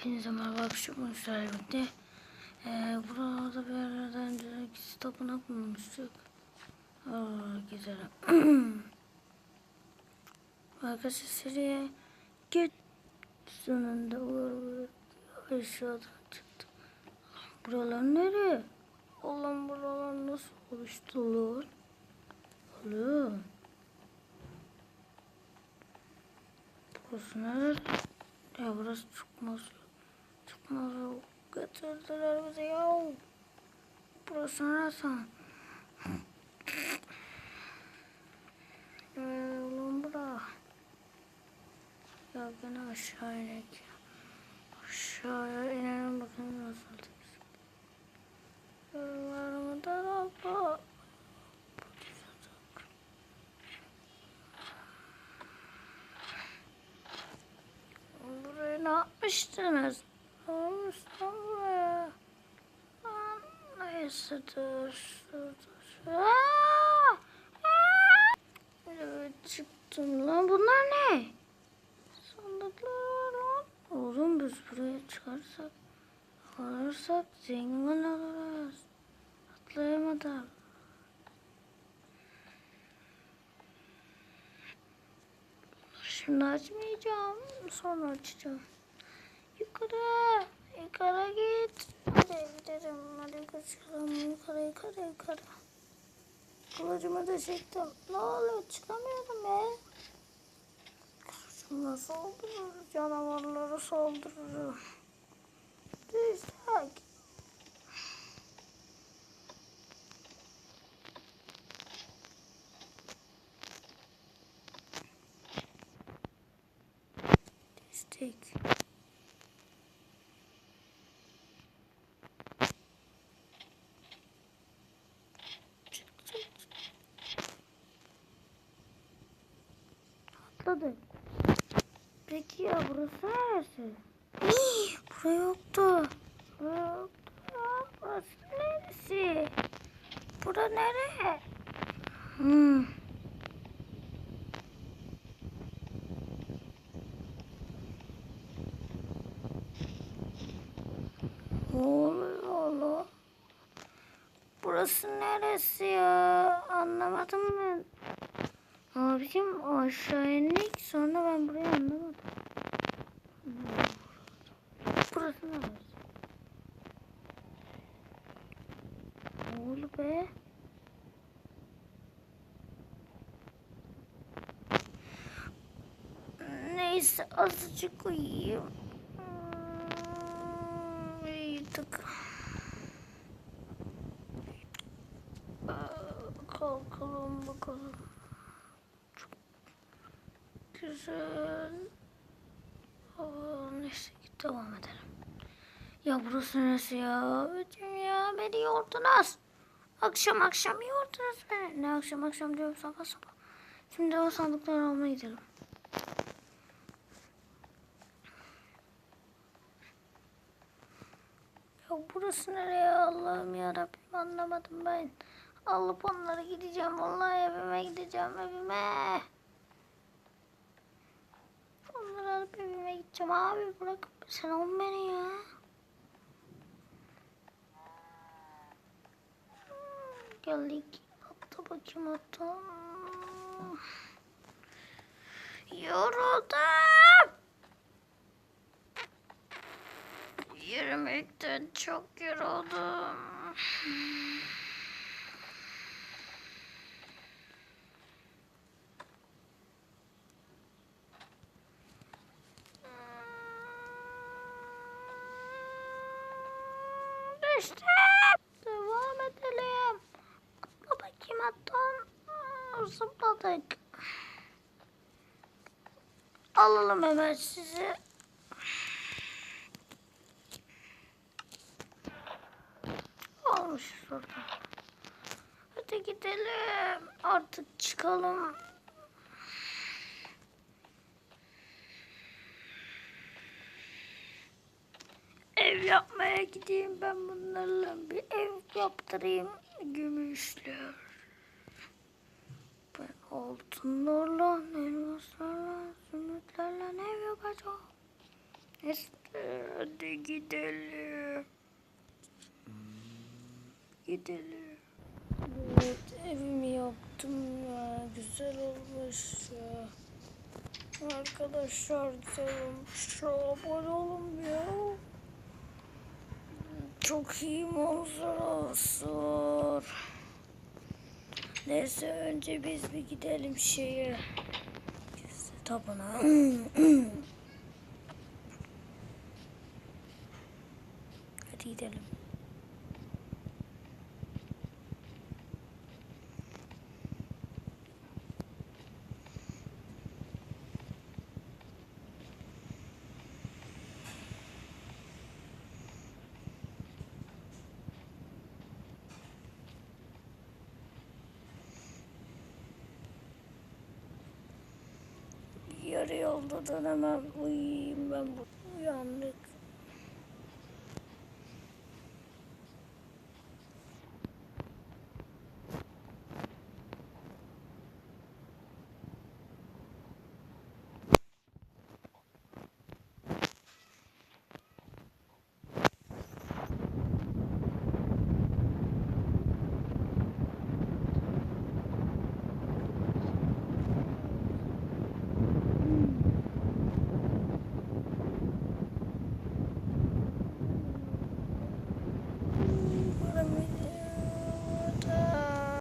Hepinize merhaba akşam Musa birlikte. Ee, burada bir yerlerden direkt tapınak bulmuştuk. Aa, güzel. Arkadaşlar seriye geç sonunda aşağıdan çıktı. Buralar nere? Allah'ım buralar nasıl oluştu lan? Oğlum. Burası nerede? Ya burası çıkmaz. Çıkmaz. Götürdüler bizi ya. Burası neresi? Ee, oğlum bura. Ya gene aşağı inek. Aşağıya inelim bakın nasıl. Yollarımı da abla. Buraya ne yapmıştınız? Lan neyse dur! Evet çıktım lan. Bunlar ne? Sandıklar lan. Oğlum biz buraya çıkarsak, alırsak zengin oluruz. Atlayamadım. Şimdi açmayacağım. Sonra açacağım. Yukarı. Yukarı git. Hadi gidelim. Hadi kaçalım. Yukarı yukarı yukarı. Kılıcımı da çektim. Ne oluyor? Çıkamıyorum be. Kılıcımla saldırır. Canavarlara saldırırım. Düşecek. Düştük. Çık Atladık. Peki ya burası neresi? Hii, Bura yoktu. Bura yoktu. Aa, Burası neresi? Bura nere? Hmm. Ne oluyor oğlum? Burası neresi ya? Anlamadım ben. Abicim aşağı indik sonra ben burayı anlamadım. Burası? Ne oldu be? Neyse azıcık uyuyayım. Hmm, Uyuduk. Kalkalım bakalım. Aa, neyse devam edelim. Ya burası neresi ya? Ötüm ya beni yordunuz. Akşam akşam yordunuz beni. Ne akşam akşam diyorum sabah sabah. Şimdi o sandıkları almaya gidelim. Ya burası nereye Allah'ım ya Rabbim anlamadım ben. Alıp onları gideceğim. Vallahi evime gideceğim evime. Onları alıp evime gideceğim abi bırak sen al beni ya. Geldik. Atla bakayım atla. Yoruldum. Yürümekten çok yoruldum. Düştüm. Devam edelim. Atla bakayım atla. Zıpladık. Alalım hemen sizi. Almışız orada. Hadi gidelim. Artık çıkalım. Ev yapmaya gideyim ben bunlarla bir ev yaptırayım. Gümüşler. Ben altınlarla, elmaslarla, zümrütlerle ev yapacağım. Neyse hadi gidelim. Gidelim. Evet evimi yaptım ya. Güzel olmuş ya. Arkadaşlar güzel olmuş. Abone olun ya. Çok iyi manzarası. Neyse önce biz bir gidelim şeye. Tapınağa. Hadi gidelim. Yarı yolda dönemem. Uyuyayım ben bu. Uyandık.